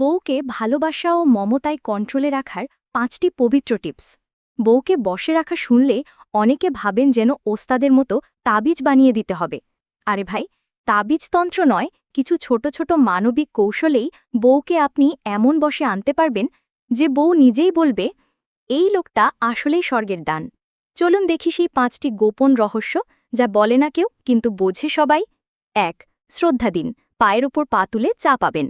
বউকে ভালোবাসা ও মমতায় কন্ট্রোলে রাখার পাঁচটি পবিত্র টিপস বউকে বসে রাখা শুনলে অনেকে ভাবেন যেন ওস্তাদের মতো তাবিজ বানিয়ে দিতে হবে। আরে ভাই তাবিজতন্ত্র নয়, কিছু ছোট ছোট মানবিক কৌশলেই বউকে আপনি এমন বসে আনতে পারবেন যে বউ নিজেই বলবে, এই লোকটা আসলেই স্বর্গের দান। চলুন দেখি সেই পাঁচটি গোপন রহস্য যা বলে না কেউ, কিন্তু বোঝে সবাই। এক, শ্রদ্ধা দিন, পায়ের ওপর পা তুলে চা পাবেন।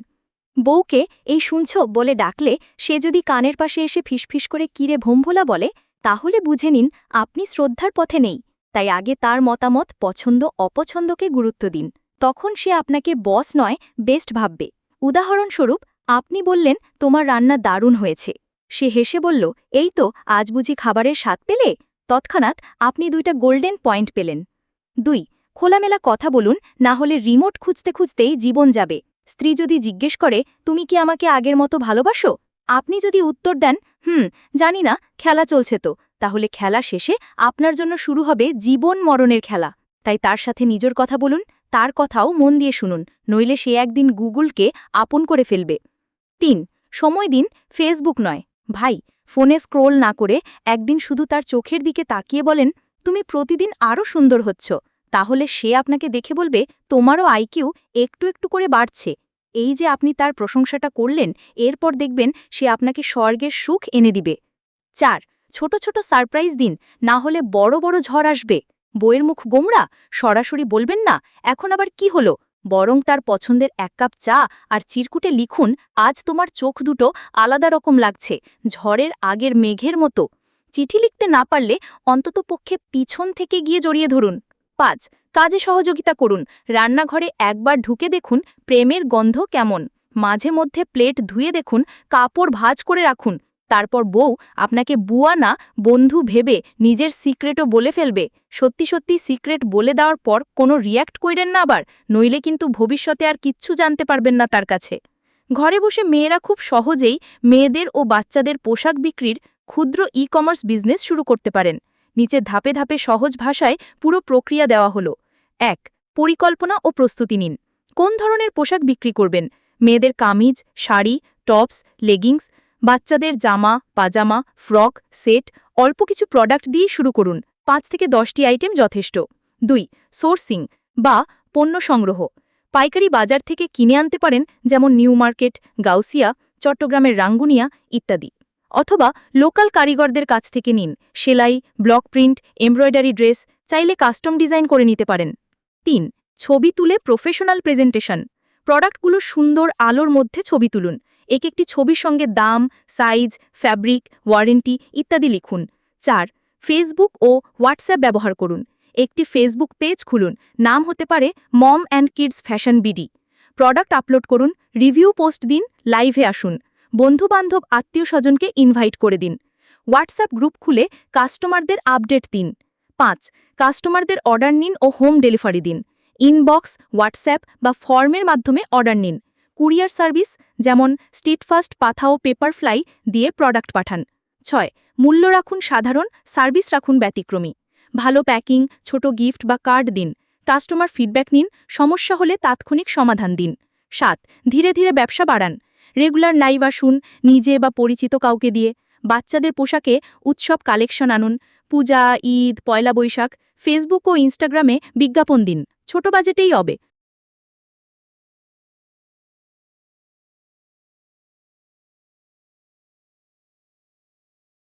বউকে এই শুনছ বলে ডাকলে সে যদি কানের পাশে এসে ফিসফিস করে কিরে ভোমভোলা বলে, তাহলে বুঝে নিন আপনি শ্রদ্ধার পথে নেই। তাই আগে তার মতামত পছন্দ অপছন্দকে গুরুত্ব দিন। তখন সে আপনাকে বস নয়, বেস্ট ভাববে। উদাহরণস্বরূপ, আপনি বললেন, তোমার রান্না দারুণ হয়েছে। সে হেসে বলল, এই তো, আজ বুঝি খাবারের স্বাদ পেলে? তৎক্ষণাৎ আপনি দুইটা গোল্ডেন পয়েন্ট পেলেন। দুই, খোলামেলা কথা বলুন, না হলে রিমোট খুঁজতে খুঁজতেই জীবন যাবে। স্ত্রী যদি জিজ্ঞেস করে, তুমি কি আমাকে আগের মতো ভালোবাসো? আপনি যদি উত্তর দেন, হুম, জানি না, খেলা চলছে তো। তাহলে খেলা শেষে আপনার জন্য শুরু হবে জীবন মরণের খেলা। তাই তার সাথে নিজের কথা বলুন, তার কথাও মন দিয়ে শুনুন, নইলে সে একদিন গুগলকে আপন করে ফেলবে। তিন, সময় দিন, ফেসবুক নয়। ভাই, ফোনে স্ক্রোল না করে একদিন শুধু তার চোখের দিকে তাকিয়ে বলেন, তুমি প্রতিদিন আরও সুন্দর হচ্ছ। তাহলে সে আপনাকে দেখে বলবে, তোমারও আইকিউ একটু একটু করে বাড়ছে। এই যে আপনি তার প্রশংসাটা করলেন, এরপর দেখবেন সে আপনাকে স্বর্গের সুখ এনে দিবে। চার, ছোট ছোট সারপ্রাইজ দিন, না হলে বড় বড় ঝড় আসবে। বইয়ের মুখ গোমরা সরাসরি বলবেন না, এখন আবার কি হলো? বরং তার পছন্দের এক কাপ চা আর চিরকুটে লিখুন, আজ তোমার চোখ দুটো আলাদা রকম লাগছে, ঝড়ের আগের মেঘের মতো। চিঠি লিখতে না পারলে অন্তত পক্ষে পিছন থেকে গিয়ে জড়িয়ে ধরুন। পাঁচ কাজে সহযোগিতা করুন। রান্নাঘরে একবার ঢুকে দেখুন প্রেমের গন্ধ কেমন। মাঝে মধ্যে প্লেট ধুয়ে দেখুন, কাপড় ভাজ করে রাখুন। তারপর বউ আপনাকে বুয়া না, বন্ধু ভেবে নিজের সিক্রেটও বলে ফেলবে। সত্যি সত্যি সিক্রেট বলে দেওয়ার পর কোনো রিয়্যাক্ট কইরেন না আবার, নইলে কিন্তু ভবিষ্যতে আর কিচ্ছু জানতে পারবেন না তার কাছে। ঘরে বসে মেয়েরা খুব সহজেই মেয়েদের ও বাচ্চাদের পোশাক বিক্রির ক্ষুদ্র ই কমার্স বিজনেস শুরু করতে পারেন। নিচে ধাপে ধাপে সহজ ভাষায় পুরো প্রক্রিয়া দেওয়া হলো। এক, পরিকল্পনা ও প্রস্তুতি নিন। কোন ধরনের পোশাক বিক্রি করবেন? মেয়েদের কামিজ, শাড়ি, টপস, লেগিংস, বাচ্চাদের জামা, পাজামা, ফ্রক, সেট, অল্প কিছু প্রোডাক্ট দিয়ে শুরু করুন। পাঁচ থেকে দশটি আইটেম যথেষ্ট। দুই, সোর্সিং বা পণ্য সংগ্রহ। পাইকারি বাজার থেকে কিনে আনতে পারেন যেমন নিউ মার্কেট, গাউসিয়া, চট্টগ্রামের রাঙ্গুনিয়া ইত্যাদি। অথবা লোকাল কারিগরদের কাছ থেকে নিন। সেলাই, ব্লক প্রিন্ট, এমব্রয়ডারি ড্রেস, চাইলে কাস্টম ডিজাইন করে নিতে পারেন। তিন, ছবি তুলে প্রফেশনাল প্রেজেন্টেশন প্রোডাক্টগুলো সুন্দর আলোর মধ্যে ছবি তুলুন। এক একটি ছবির সঙ্গে দাম সাইজ ফ্যাব্রিক ওয়ারেন্টি ইত্যাদি লিখুন। চার ফেসবুক ও হোয়াটসঅ্যাপ ব্যবহার করুন। একটি ফেসবুক পেজ খুলুন। নাম হতে পারে Mom and Kids Fashion BD product upload করুন রিভিউ পোস্ট দিন লাইভে আসুন। বন্ধুবান্ধব আত্মীয় স্বজনকে ইনভাইট করে দিন। হোয়াটসঅ্যাপ গ্রুপ খুলে কাস্টমারদের আপডেট দিন। পাঁচ, কাস্টমারদের অর্ডার নিন ও হোম ডেলিভারি দিন। ইনবক্স, হোয়াটসঅ্যাপ বা ফর্মের মাধ্যমে অর্ডার নিন। কুরিয়ার সার্ভিস, যেমন স্ট্রিটফাস্ট পাথা ও পেপারফ্লাই দিয়ে প্রোডাক্ট পাঠান। ছয়, মূল্য রাখুন সাধারণ, সার্ভিস রাখুন ব্যতিক্রমী। ভালো প্যাকিং, ছোট গিফট বা কার্ড দিন। কাস্টমার ফিডব্যাক নিন, সমস্যা হলে তাৎক্ষণিক সমাধান দিন। সাত, ধীরে ধীরে ব্যবসা বাড়ান। রেগুলার লাইভ আসুন নিজে বা পরিচিত কাউকে দিয়ে বাচ্চাদের পোশাকে উৎসব কালেকশন আনুন। পূজা, ঈদ, পয়লা বৈশাখ ফেসবুক ও ইনস্টাগ্রামে বিজ্ঞাপন দিন। ছোট বাজেটেই হবে।